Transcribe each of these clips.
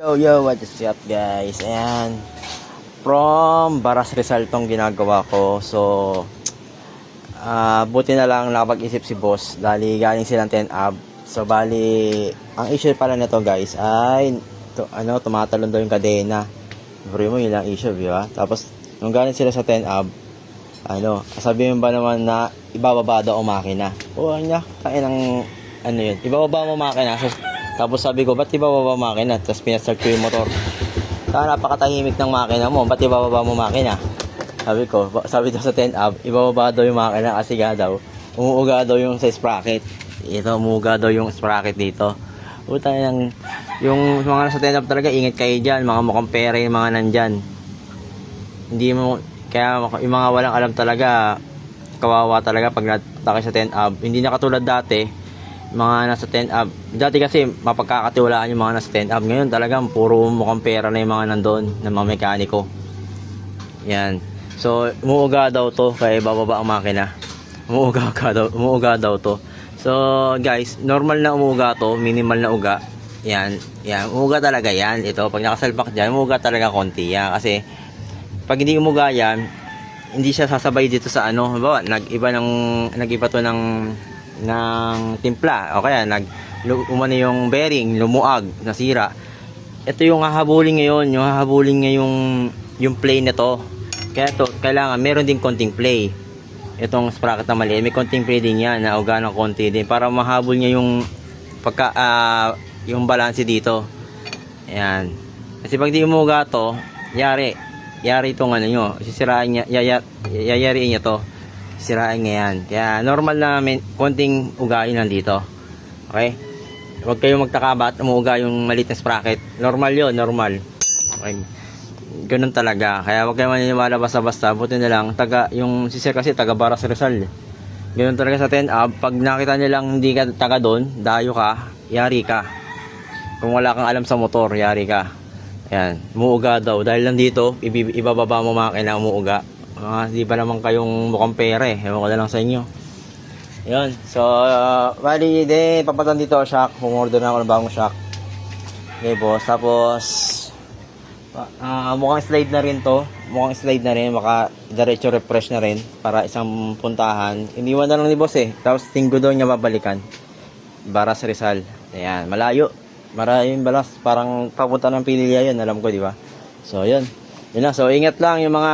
Yo, yo, what is up guys? Ayan. From Baras Rizal tong ginagawa ko. So, ah buti na lang nakapag-isip si boss. Dali galing silang 10 up. So, bali, ang issue pala nito guys ay, to, ano, tumatalon daw yung kadena. Bro mo, yun lang issue, di ba? Tapos, nung galing sila sa 10 up, ano, sabihin ba naman na ibababa daw ang makina. O, ano niya, kain ng, ano yun, ibababa mo makina. So, tapos sabi ko, ba't ibababa makina? Tapos pinastart ko yung motor. Kaya napakatahimik ng makina mo, ba't ibababa mo makina? Sabi ko, sabi daw sa 10 up, ibababa daw yung makina kasi nga daw, umuuga daw yung sa sprocket. Ito, umuuga daw yung sprocket dito. Puta yung, yung mga nasa 10 up talaga, ingat kayo dyan, mga mukhang pera yung mga nandyan. Hindi mo, kaya yung mga walang alam talaga, kawawa talaga pag natake sa 10 up. Hindi na katulad dati, mga nasa 10 up. Dati kasi mapagkakatiwalaan yung mga nasa 10 up. Ngayon talagang puro mukhang pera na yung mga nandoon, ng mga mekaniko. Yan. So, umuuga daw to, kaya bababa ang makina. Umuuga ka daw, umuuga daw to. So, guys, normal na umuuga to, minimal na uga. Yan, yan, umuuga talaga yan. Ito, pag nakasalpak dyan, umuuga talaga konti yan. Kasi, pag hindi umuga yan, hindi siya sasabay dito sa ano, halimbawa, nag-iba ng nag-iba to ng ng timpla o kaya nag umano yung bearing, lumuag, nasira. Ito yung hahabulin ngayon, yung hahabulin ngayong yung play nito. Kaya to, kailangan meron din konting play. Itong sprocket na mali, may konting play din yan, na uga konti din para mahabol niya yung pagka ah, yung balance dito. Ayan. Kasi pag di umuga to, yari, yari itong ano nyo, sisirain niya, yaya, yayariin niya to. Sirain niya yan. Kaya normal na may konting ugain lang dito. Okay? Huwag kayong magtaka ba't umuuga yung maliit na sprocket. Normal yon normal. Okay. Ganun talaga. Kaya huwag kayong maniniwala basta-basta. Buti na lang, taga, yung si kasi taga Baras Rizal. Ganun talaga sa 10 up. Pag nakita nilang hindi ka taga doon, dayo ka, yari ka. Kung wala kang alam sa motor, yari ka. Yan, muuga daw. Dahil lang dito, ibi- ibababa mo makina umuuga. Mga di ba naman kayong mukhang pera eh. Ewan ko na lang sa inyo. Yun. So, uh, bali, de, papatan dito shock. Pumorder na ako ng bagong shock. Okay, boss. Tapos, ah mukhang slide na rin to. Mukhang slide na rin. Maka diretso refresh na rin para isang puntahan. Iniwan na lang ni boss eh. Tapos tinggo daw niya babalikan. Baras Rizal. Ayan, malayo. Maraming balas. Parang papunta ng Pililya yun. Alam ko, di ba? So, yun. Yun lang. So, ingat lang yung mga,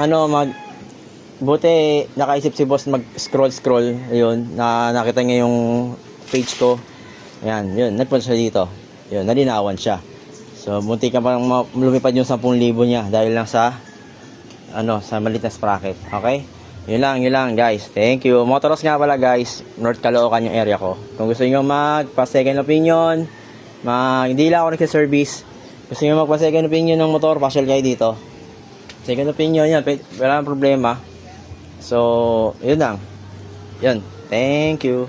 ano, mag, buti nakaisip si boss mag scroll. Scroll ayun na nakita niya yung page ko. Ayan yun nagpunta siya dito. Yun nalinawan siya. So munti ka pang lumipad yung 10,000 niya dahil lang sa ano sa maliit na sprocket okay? Yun lang yun lang guys. Thank you. Motoros nga pala guys. North Caloocan yung area ko. Kung gusto niyo magpa second opinion mag hindi lang ako nagsa-service gusto niyo magpa second opinion ng motor pasyal kayo dito second opinion yan wala problema So, yun lang. Yun. Thank you.